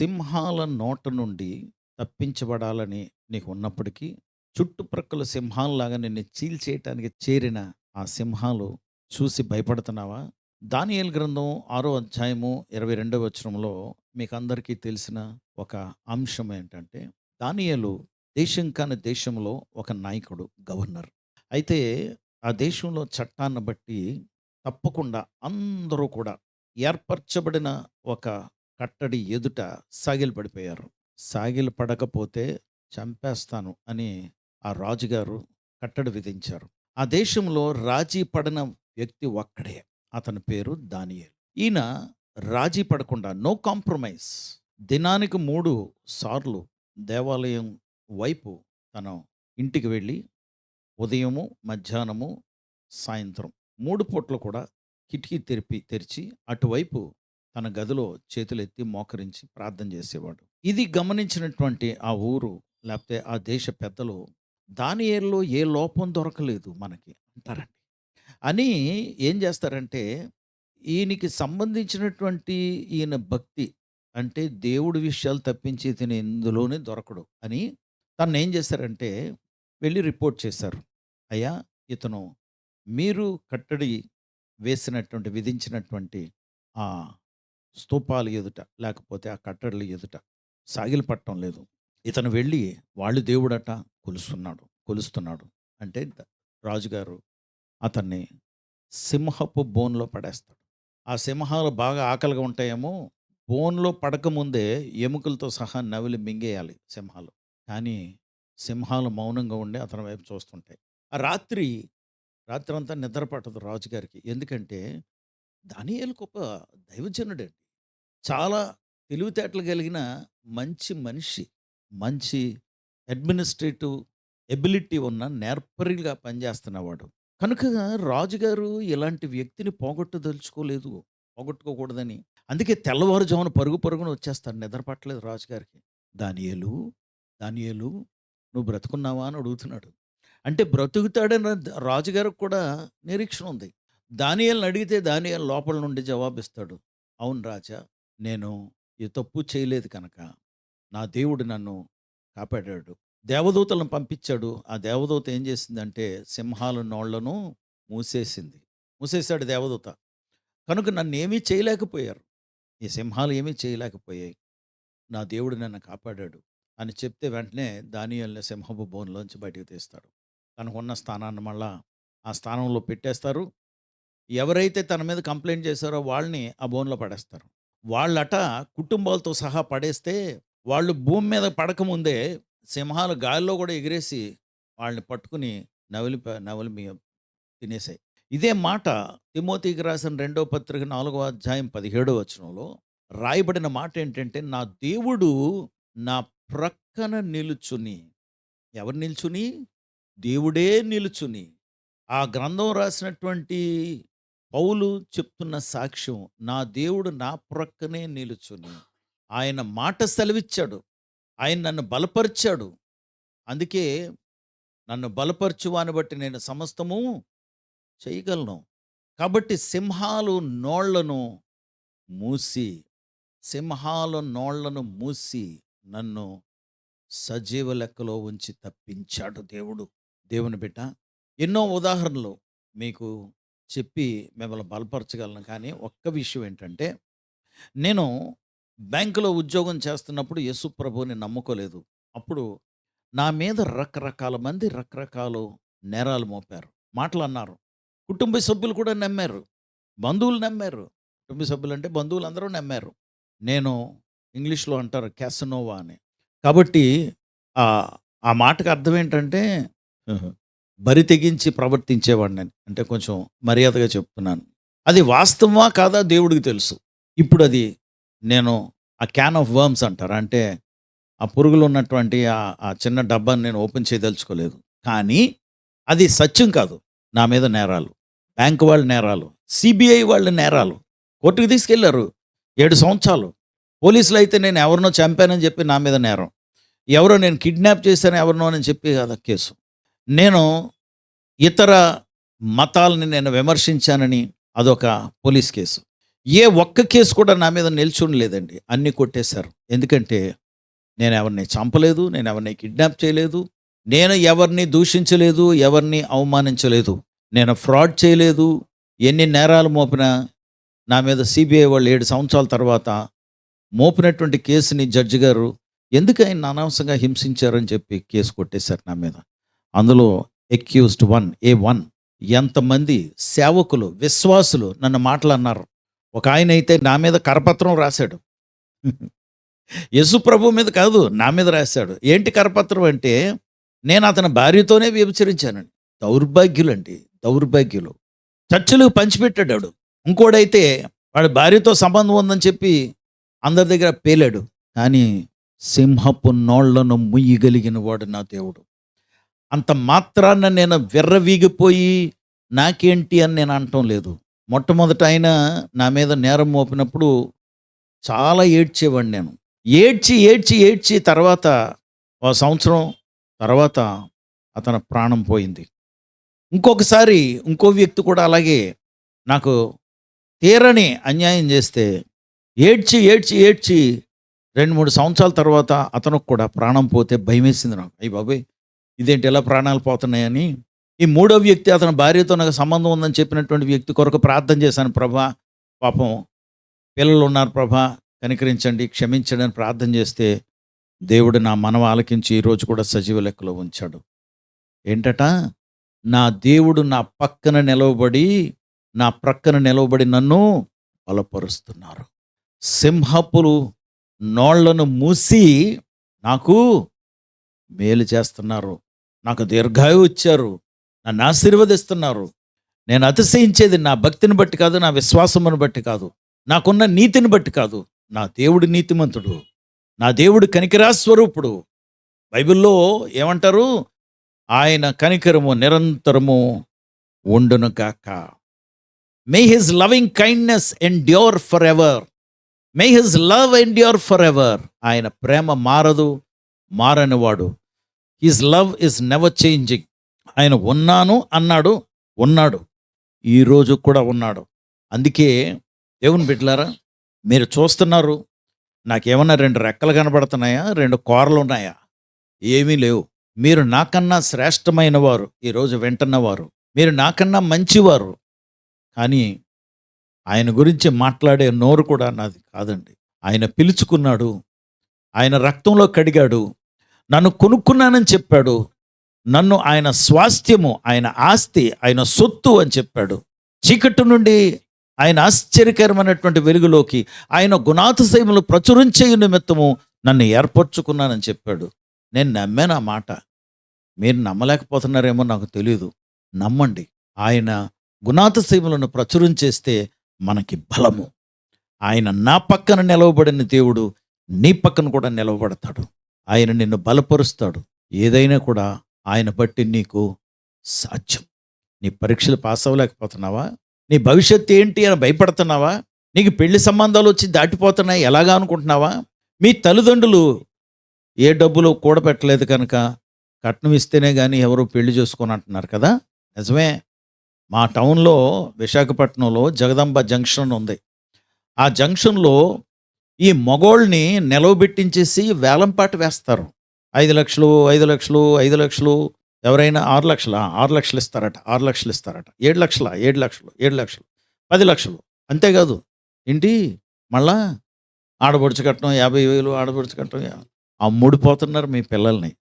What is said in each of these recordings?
సింహాల నోట నుండి తప్పించబడాలని నీకు ఉన్నప్పటికీ చుట్టుప్రక్కల సింహాల్లాగా నిన్ను చీల్చేయటానికి చేరిన ఆ సింహాలు చూసి భయపడుతున్నావా? దానియల్ గ్రంథం ఆరో అధ్యాయము ఇరవై రెండవ వచనంలో మీకు అందరికీ తెలిసిన ఒక అంశం ఏంటంటే దానియలు దేశం కాని దేశంలో ఒక నాయకుడు గవర్నర్. అయితే ఆ దేశంలో చట్టాన్ని బట్టి తప్పకుండా అందరూ కూడా ఏర్పరచబడిన ఒక కట్టడి ఎదుట సాగిలు పడిపోయారు సాగిలు పడకపోతే చంపేస్తాను అని ఆ రాజుగారు కట్టడి విధించారు. ఆ దేశంలో రాజీ పడిన వ్యక్తి ఒక్కడే. అతని పేరు దానియేలు. ఈయన రాజీ పడకుండా నో కాంప్రమైజ్. దినానికి మూడు సార్లు దేవాలయం వైపు తన ఇంటికి వెళ్ళి ఉదయము మధ్యాహ్నము సాయంత్రం మూడు పూట్లు కూడా కిటికీ తెరిపి తెరిచి అటువైపు తన గదిలో చేతులెత్తి మోకరించి ప్రార్థన చేసేవాడు. ఇది గమనించినటువంటి ఆ ఊరు లేకపోతే ఆ దేశ పెద్దలు దాని ఏళ్ళలో ఏ లోపం దొరకలేదు మనకి అంటారండి. అని ఏం చేస్తారంటే ఈయనకి సంబంధించినటువంటి ఈయన భక్తి అంటే దేవుడి విషయాలు తప్పించి తిని ఇందులోనే దొరకడు అని తను ఏం చేశారంటే వెళ్ళి రిపోర్ట్ చేశారు అయ్యా ఇతను మీరు కట్టడి వేసినటువంటి విధించినటువంటి ఆ స్తూపాలు ఎదుట లేకపోతే ఆ కట్టడలు ఎదుట సాగిలు పట్టడం లేదు. ఇతను వెళ్ళి వాళ్ళు దేవుడట కొలుస్తున్నాడు కొలుస్తున్నాడు. అంటే రాజుగారు అతన్ని సింహపు బోన్లో పడేస్తాడు. ఆ సింహాలు బాగా ఆకలిగా ఉంటాయేమో బోన్లో పడకముందే ఎముకలతో సహా నవిలి మింగేయాలి సింహాలు. కానీ సింహాలు మౌనంగా ఉండి అతని వైపు చూస్తుంటాయి. ఆ రాత్రి రాత్రి అంతా నిద్ర పట్టదు రాజుగారికి. ఎందుకంటే దానియేలు గొప్ప దైవజనుడండి. చాలా తెలివితేటలు కలిగిన మంచి మనిషి మంచి అడ్మినిస్ట్రేటివ్ ఎబిలిటీ ఉన్న నేర్పరిగా పనిచేస్తున్నవాడు. కనుక రాజుగారు ఇలాంటి వ్యక్తిని పోగొట్టదలుచుకోలేదు పోగొట్టుకోకూడదని. అందుకే తెల్లవారుజామున పరుగు పరుగున వచ్చేస్తాడు నిద్ర పట్టలేదు రాజుగారికి. దానియేలు దానియేలు నువ్వు బ్రతుకున్నావా? అని అడుగుతున్నాడు. అంటే బ్రతుకుతాడని రాజుగారికి కూడా నిరీక్షణ ఉంది. దానియల్ని అడిగితే దానియల్ లోపల నుండి జవాబిస్తాడు. అవును రాజా నేను ఈ తప్పు చేయలేదు కనుక నా దేవుడు నన్ను కాపాడాడు. దేవదూతలను పంపించాడు. ఆ దేవదూత ఏం చేసిందంటే సింహాల నోళ్ళను మూసేసింది. మూసేశాడు దేవదూత. కనుక నన్ను ఏమీ చేయలేకపోయారు. ఈ సింహాలు ఏమీ చేయలేకపోయాయి. నా దేవుడు నన్ను కాపాడాడు అని చెప్తే వెంటనే దానియల్ని సింహపు బోన్లోంచి బయటకు తీస్తాడు. తనకున్న స్థానాన్ని మళ్ళా ఆ స్థానంలో పెట్టేస్తారు. ఎవరైతే తన మీద కంప్లైంట్ చేశారో వాళ్ళని ఆ బోన్లో పడేస్తారు. వాళ్ళట కుటుంబాలతో సహా పడేస్తే వాళ్ళు భూమి మీద పడకముందే సింహాలు గాలిలో కూడా ఎగిరేసి వాళ్ళని పట్టుకుని నవలి నవలి మీ తినేసాయి. ఇదే మాట తిమోతికి రాసిన రెండో పత్రిక నాలుగో అధ్యాయం పదిహేడో వచనంలో రాయబడిన మాట ఏంటంటే నా దేవుడు నా ప్రక్కన నిలుచుని ఎవరు నిల్చుని? దేవుడే నిలుచుని. ఆ గ్రంథం రాసినటువంటి పౌలు చెప్తున్న సాక్ష్యం నా దేవుడు నా ప్రక్కనే నిలుచుని ఆయన మాట సెలవిచ్చాడు. ఆయన నన్ను బలపరిచాడు. అందుకే నన్ను బలపరచువాని బట్టి నేను సమస్తము చేయగలను. కాబట్టి సింహాలు నోళ్ళను మూసి సింహాల నోళ్ళను మూసి నన్ను సజీవ లెక్కలో ఉంచి తప్పించాడు దేవుడు. దేవుని బిడ్డ ఎన్నో ఉదాహరణలు మీకు చెప్పి మిమ్మల్ని బలపరచగలను. కానీ ఒక్క విషయం ఏంటంటే నేను బ్యాంకులో ఉద్యోగం చేస్తున్నప్పుడు యేసు ప్రభుని నమ్ముకోలేదు. అప్పుడు నా మీద రకరకాల మంది రకరకాల నేరాలు మోపారు. మాటలు అన్నారు. కుటుంబ సభ్యులు కూడా నమ్మారు. బంధువులు నమ్మారు. కుటుంబ సభ్యులు అంటే బంధువులు అందరూ నమ్మారు. నేను ఇంగ్లీష్లో అంటారు క్యాసనోవా అని. కాబట్టి ఆ మాటకు అర్థం ఏంటంటే బరి తెగించి ప్రవర్తించేవాడిని అంటే కొంచెం మర్యాదగా చెప్తున్నాను. అది వాస్తవమా కాదా దేవుడికి తెలుసు. ఇప్పుడు అది నేను ఆ క్యాన్ ఆఫ్ వర్మ్స్ అంటారు? అంటే ఆ పురుగులు ఉన్నటువంటి ఆ ఆ చిన్న డబ్బాని నేను ఓపెన్ చేయదలుచుకోలేదు. కానీ అది సత్యం కాదు. నా మీద నేరాలు. బ్యాంకు వాళ్ళ నేరాలు. సిబిఐ వాళ్ళ నేరాలు. కోర్టుకు తీసుకెళ్ళారు. ఏడు సంవత్సరాలు. పోలీసులు అయితే నేను ఎవరినో చంపానని చెప్పి నా మీద నేరం. ఎవరో నేను కిడ్నాప్ చేశాను ఎవరినో అని చెప్పి కదా కేసు. నేను ఇతర మతాలని నేను విమర్శించానని అదొక పోలీస్ కేసు. ఏ ఒక్క కేసు కూడా నా మీద నిల్చుని లేదండి అన్నీ కొట్టేశారు. ఎందుకంటే నేను ఎవరిని చంపలేదు నేను ఎవరిని కిడ్నాప్ చేయలేదు నేను ఎవరిని దూషించలేదు ఎవరిని అవమానించలేదు నేను ఫ్రాడ్ చేయలేదు. ఎన్ని నేరాలు మోపినా నా మీద సిబిఐ వాళ్ళు ఏడు సంవత్సరాల తర్వాత మోపినటువంటి కేసుని జడ్జి గారు ఎందుకు ఆయన అనవసరంగా హింసించారని చెప్పి కేసు కొట్టేశారు నా మీద. అందులో ఎక్యూజ్డ్ వన్ ఏ వన్ ఎంతమంది సేవకులు విశ్వాసులు నన్ను మాటలన్నారు. ఒక ఆయన అయితే నా మీద కరపత్రం రాశాడు. యశు ప్రభు మీద కాదు నా మీద రాశాడు. ఏంటి కరపత్రం అంటే నేను అతని భార్యతోనే వ్యభిచరించానండి దౌర్భాగ్యులండి దౌర్భాగ్యులు. చర్చలకు పంచిపెట్టాడు ఇంకోడైతే వాడి భార్యతో సంబంధం ఉందని చెప్పి అందరి దగ్గర పేలాడు. కానీ సింహపు నోళ్ళను ముయ్యగలిగిన వాడు నా దేవుడు. అంత మాత్రాన నేను విర్రవీగిపోయి నాకేంటి అని నేను అనటం లేదు. మొట్టమొదట ఆయన నా మీద నేరం మోపినప్పుడు చాలా ఏడ్చేవాడిని నేను. ఏడ్చి ఏడ్చి ఏడ్చి తర్వాత ఒక సంవత్సరం తర్వాత అతను ప్రాణం పోయింది. ఇంకొకసారి ఇంకో వ్యక్తి కూడా అలాగే నాకు తీరని అన్యాయం చేస్తే ఏడ్చి ఏడ్చి ఏడ్చి రెండు మూడు సంవత్సరాల తర్వాత అతనికి కూడా ప్రాణం పోతే భయం వేసింది నాకు. అయ్యి బాబాయ్! ఇదేంటి ఎలా ప్రాణాలు పోతున్నాయని. ఈ మూడో వ్యక్తి అతని భార్యతో నాకు సంబంధం ఉందని చెప్పినటువంటి వ్యక్తి కొరకు ప్రార్థన చేశాను ప్రభా. పాపం పిల్లలు ఉన్నారు ప్రభా. కనికరించండి క్షమించండి అని ప్రార్థన చేస్తే దేవుడు నా మనవ ఆలకించి ఈరోజు కూడా సజీవ లెక్కలో ఉంచాడు. ఏంటట? నా దేవుడు నా పక్కన నిలవబడి నా ప్రక్కన నిలవబడి నన్ను బలపరుస్తున్నారు. సింహపులు నోళ్ళను మూసి నాకు మేలు చేస్తున్నారు. నాకు దీర్ఘాయువు ఇచ్చారు. నన్ను ఆశీర్వదిస్తున్నారు. నేను అతిశయించేది నా భక్తిని బట్టి కాదు నా విశ్వాసమును బట్టి కాదు. నాకున్న నీతిని బట్టి కాదు. నా దేవుడు నీతిమంతుడు. నా దేవుడు కనికరా స్వరూపుడు. బైబిల్లో ఏమంటారు? ఆయన కనికరము నిరంతరము ఉండును గాక. May his loving kindness endure forever may his love endure forever ఆయన ప్రేమ మారదు మారనివాడు. His love is never changing ఆయన ఉన్నాను అన్నాడు ఉన్నాడు. ఈరోజు కూడా ఉన్నాడు. అందుకే దేవుని బిడ్డలారా మీరు చూస్తున్నారు నాకేమన్నా రెండు రెక్కలు కనబడుతున్నాయా రెండు కూరలు ఉన్నాయా ఏమీ లేవు. మీరు నాకన్నా శ్రేష్టమైన వారు ఈరోజు వింటున్నవారు. మీరు నాకన్నా మంచివారు. కానీ ఆయన గురించి మాట్లాడే నోరు కూడా నాది కాదండి. ఆయన పిలుచుకున్నాడు ఆయన రక్తంలో కడిగాడు నన్ను కొనుక్కున్నానని చెప్పాడు. నన్ను ఆయన స్వాస్థ్యము ఆయన ఆస్తి ఆయన సొత్తు అని చెప్పాడు. చీకటి నుండి ఆయన ఆశ్చర్యకరమైనటువంటి వెలుగులోకి ఆయన గుణాతిశయములు ప్రచురించే నిమిత్తము నన్ను ఏర్పరచుకున్నానని చెప్పాడు. నేను నమ్మాను ఆ మాట. మీరు నమ్మలేకపోతున్నారేమో నాకు తెలియదు నమ్మండి. ఆయన గుణాతిశయములను ప్రచురించేస్తే మనకి బలము. ఆయన నా పక్కన నిలవబడిన దేవుడు నీ పక్కన కూడా నిలవబడతాడు. ఆయన నిన్ను బలపరుస్తాడు. ఏదైనా కూడా ఆయన బట్టి నీకు సాధ్యం. నీ పరీక్షలు పాస్ అవ్వలేకపోతున్నావా? నీ భవిష్యత్తు ఏంటి అని భయపడుతున్నావా? నీకు పెళ్ళి సంబంధాలు వచ్చి దాటిపోతున్నాయి ఎలాగా అనుకుంటున్నావా? మీ తల్లిదండ్రులు ఏ డబ్బులు కూడబెట్టలేదు కనుక కట్నం ఇస్తేనే కానీ ఎవరు పెళ్ళి చేసుకొని అంటున్నారు కదా? నిజమే. మా టౌన్లో విశాఖపట్నంలో జగదంబ జంక్షన్ ఉంది. ఆ జంక్షన్లో ఈ మగోళ్ళని నిలవబెట్టించేసి వేలంపాట వేస్తారు. ఐదు లక్షలు ఐదు లక్షలు ఐదు లక్షలు ఎవరైనా ఆరు లక్షల? ఆరు లక్షలు ఇస్తారట ఆరు లక్షలు ఇస్తారట. ఏడు లక్షల? ఏడు లక్షలు ఏడు లక్షలు పది లక్షలు. అంతేకాదు ఏంటి? మళ్ళా ఆడపడుచు కట్టడం యాభై వేలు ఆడపడుచు కట్టడం అమ్ముడిపోతున్నారు మీ పిల్లల్ని.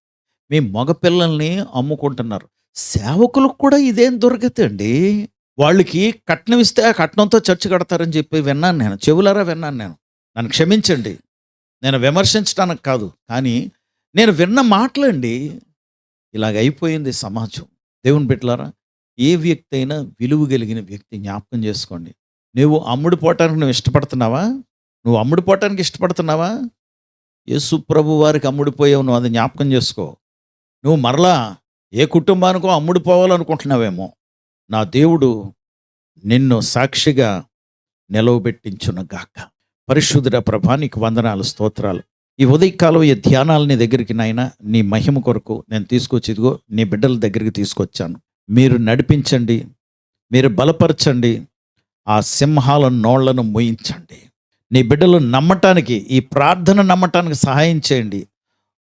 మీ మగ పిల్లల్ని అమ్ముకుంటున్నారు. సేవకులకు కూడా ఇదేం దొరికితే అండి? వాళ్ళకి కట్నం ఇస్తే ఆ కట్నంతో చర్చి కడతారని చెప్పి విన్నాను నేను. చెవులారా విన్నాను నేను. నన్ను క్షమించండి. నేను విమర్శించడానికి కాదు కానీ నేను విన్న మాటలండి. ఇలాగ అయిపోయింది సమాజం. దేవుని బిడ్డలారా ఏ వ్యక్తి అయినా విలువ కలిగిన వ్యక్తి జ్ఞాపకం చేసుకోండి. నువ్వు అమ్ముడు పోవటానికి నువ్వు ఇష్టపడుతున్నావా? నువ్వు అమ్ముడు పోవటానికి ఇష్టపడుతున్నావా? యేసు ప్రభు వారికి అమ్ముడిపోయావు నువ్వు అది జ్ఞాపకం చేసుకో. నువ్వు మరలా ఏ కుటుంబానికో అమ్ముడు పోవాలనుకుంటున్నావేమో. నా దేవుడు నిన్ను సాక్షిగా నిలవబెట్టించును గాక పరిశుద్ధుడ ప్రభానికి వందనాలు స్తోత్రాలు. ఈ ఉదయకాలం ఈ ధ్యానాలని దగ్గరికి నాయన నీ మహిమ కొరకు నేను తీసుకొచ్చి ఇదిగో నీ బిడ్డల దగ్గరికి తీసుకొచ్చాను. మీరు నడిపించండి మీరు బలపరచండి ఆ సింహాల నోళ్ళను మోయించండి. నీ బిడ్డలు నమ్మటానికి ఈ ప్రార్థన నమ్మటానికి సహాయం చేయండి.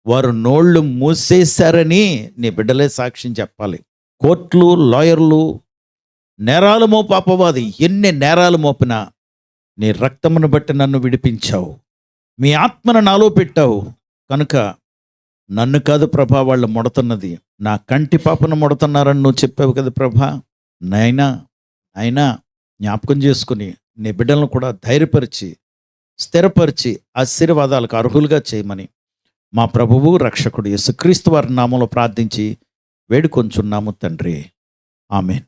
వారు నోళ్ళు మూసేశారని నీ బిడ్డలే సాక్ష్యం చెప్పాలి. కోర్టులు లాయర్లు నేరాలు మోపు అపవాది ఎన్ని నేరాలు మోపినా నీ రక్తమును బట్టి నన్ను విడిపించావు. మీ ఆత్మను నాలో పెట్టావు. కనుక నన్ను కాదు ప్రభా వాళ్ళు ముడుతున్నది. నా కంటి పాపను ముడుతున్నారని నువ్వు చెప్పావు కదా ప్రభా. నైనా అయినా జ్ఞాపకం చేసుకుని నీ బిడ్డలను కూడా ధైర్యపరిచి స్థిరపరిచి ఆశీర్వాదాలకు అర్హులుగా చేయమని మా ప్రభువు రక్షకుడు యేసుక్రీస్తు వారి నామంలో ప్రార్థించి వేడుకొంచున్నాము తండ్రి. ఆమెన్.